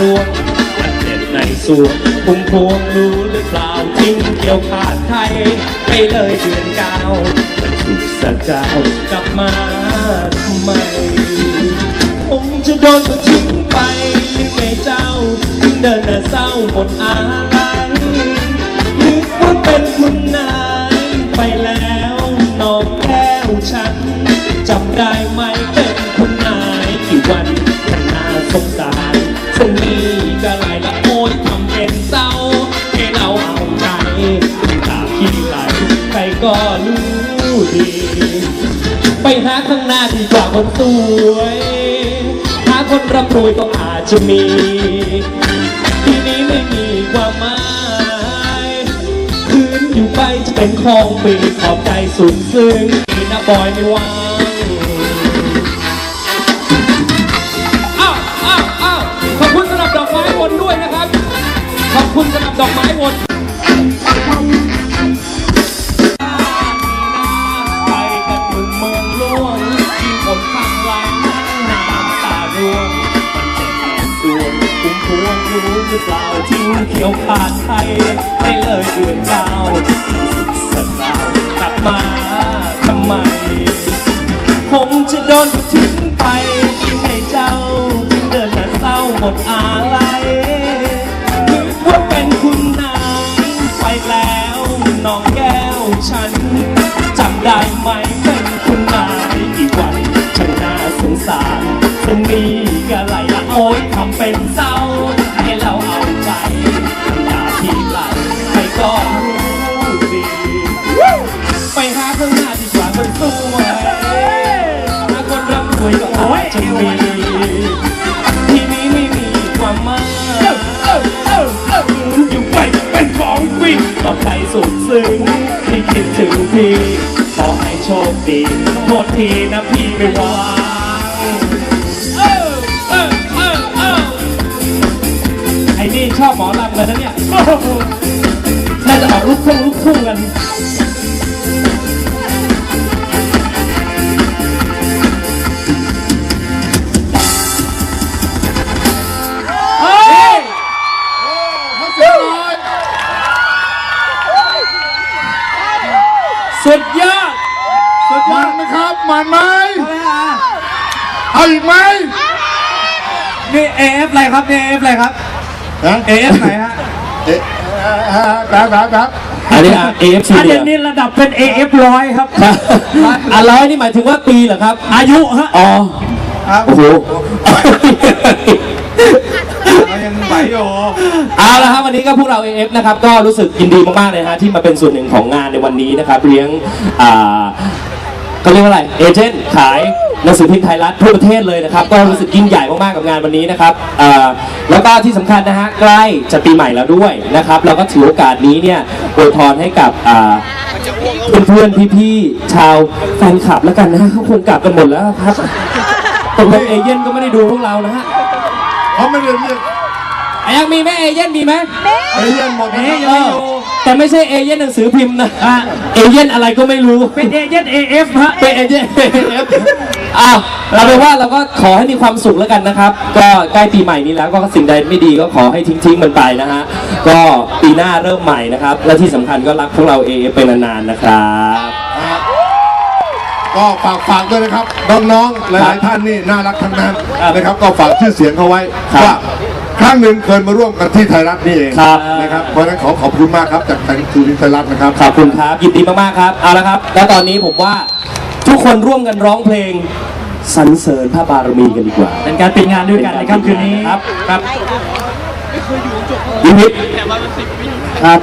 ร่วงมันเจ็บในสวงพุ่มพวงรู้หรือเปล่าทิ้งเกี่ยวขาดไทยไปเลยเดือนเก้ามันถูกสัจเจ้ากลับมาทำไมผมจะโดนเขาทิ้งไปหรือไม่เจ้าถึงเดินน้าเศร้าหมดอะไรนึกว่าเป็นคุณนายไปแล้ว ไปหาข้างหน้าดีกว่าคนสวย หาคนร่ำรวยก็อาจจะมี ทีนี้ไม่มีความหมายคืนอยู่ไปจะเป็นของปีขอบใจสุดซึ้งที่นะบอยไม่วา รือเปล่าทิ้งเขียวขาดไทยให้เลยเดือนเก้าสักดาวกลับมาทำไม ผมจะโดนทิ้งไปให้เจ้าเดินมาเศร้าหมดอาลัย จจะมีที่นี้ไม่มีความหมายอยู่ไปเป็นของฟรีต่อใจสุดซึ้งที่คิดถึงพี่ขอให้โชคดีโทษทีนะพี่ไม่วางไอ้นี่ชอบหมอลำเลยนะเนี่ยน่าจะออกลูกทุ่งลูกทุ่งกัน สุดยอดมันไหมครับ มันไหมเอาอีกไหมนี่ AF อะไรครับนี่ AF อะไรครับฮะ AF ไหนฮะเอ๊ะแบบแบบแบบอันนี้ AFC อันเดียนี้ระดับเป็น AF ร้อยครับอะร้อยนี่หมายถึงว่าปีเหรอครับ อายุฮะ อ๋อครับโอ้โห ยังไหวอยู่เอาละครับวันนี้ก็พวกเรา AF นะครับก็รู้สึกยินดีมากๆเลยฮะที่มาเป็นส่วนหนึ่งของงานในวันนี้นะครับเลี้ยงอ่าเขาเรียกว่าอะไรเอเจนต์ขายหนังสือพิมพ์ไทยรัฐทั่วประเทศเลยนะครับ ก็รู้สึกยิ่งใหญ่มากๆกับงานวันนี้นะครับอ่าแล้วก็ที่สำคัญนะฮะใกล้จะปีใหม่แล้วด้วยนะครับเราก็ถือโอกาสนี้เนี่ยอวยพรให้กับอ่า เพื่อนๆ พี่ๆ ชาวแฟนคลับแล้วกันนะฮะเขาคงกลับกันหมดแล้วครับตกลงเอเย่นก็ไม่ได้ดูพวกเรานะฮะ เขาไม่ได้เรียกอะ ยังมีไหมเอเย่นมีไหมเอเลี่ยนหมดนะเอ๊ะคยัรับงไม่อยู่แต่ไม่ใช่เอเย่นหนังสือพิมพ์นะอะเอเย่นอะไรก็ไม่รู้เป็นเอเจนต์ AF ฮะเป็นเอเย่นอ้าวเราเป็นว่าเราก็ขอให้มีความสุขแล้วกันนะครับ ก็ใกล้ปีใหม่นี้แล้วก็สิ่งใดไม่ดีก็ขอให้ทิ้งๆมันไปนะฮะก็ปีหน้าเริ่มใหม่นะครับ และที่สำคัญก็รักพวกเราเอฟไปนานๆนะครับก็ฝากฝากด้วยนะครับน้องๆหลายๆท่านนี่น่ารักทั้งนั้นนะครับก็ฝากชื่อเสียงเขาไว้ครับว่า ครั้งหนึ่งเคยมาร่วมกันที่ไทยรัฐนี่เองครับ นะครับเพราะฉะนั้นขอขอบคุณมากครับจากทางทีวีไทยรัฐนะครับ ขอบคุณครับยินดีมากๆครับเอาละครับ แล้วตอนนี้ผมว่าทุกคนร่วมกันร้องเพลงสรรเสริญพระบารมีกันดีกว่า เป็นการปิดงานด้วยกันในค่ำคืนนี้ครับครับยินดีครับ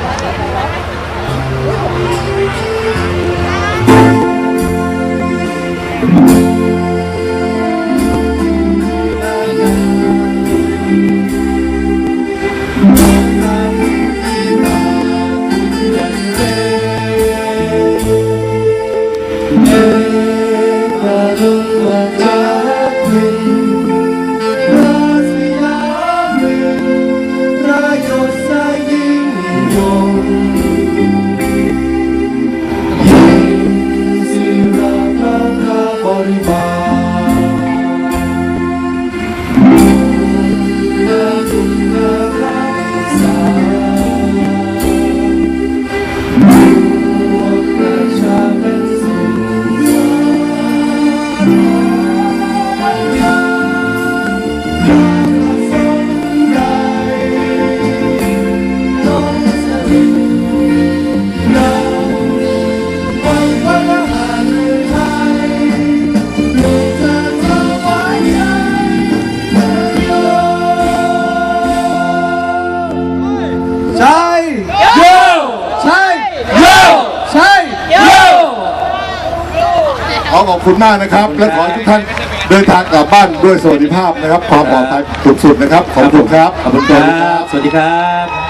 อขอบคุณมากนะครับ และขอให้ทุกท่านเดินทางกลับบ้านด้วยสวัสดิภาพนะครับ ความปลอดภัยสุดๆนะครับ ขอบคุณครับ ขอบคุณครับ สวัสดีครับ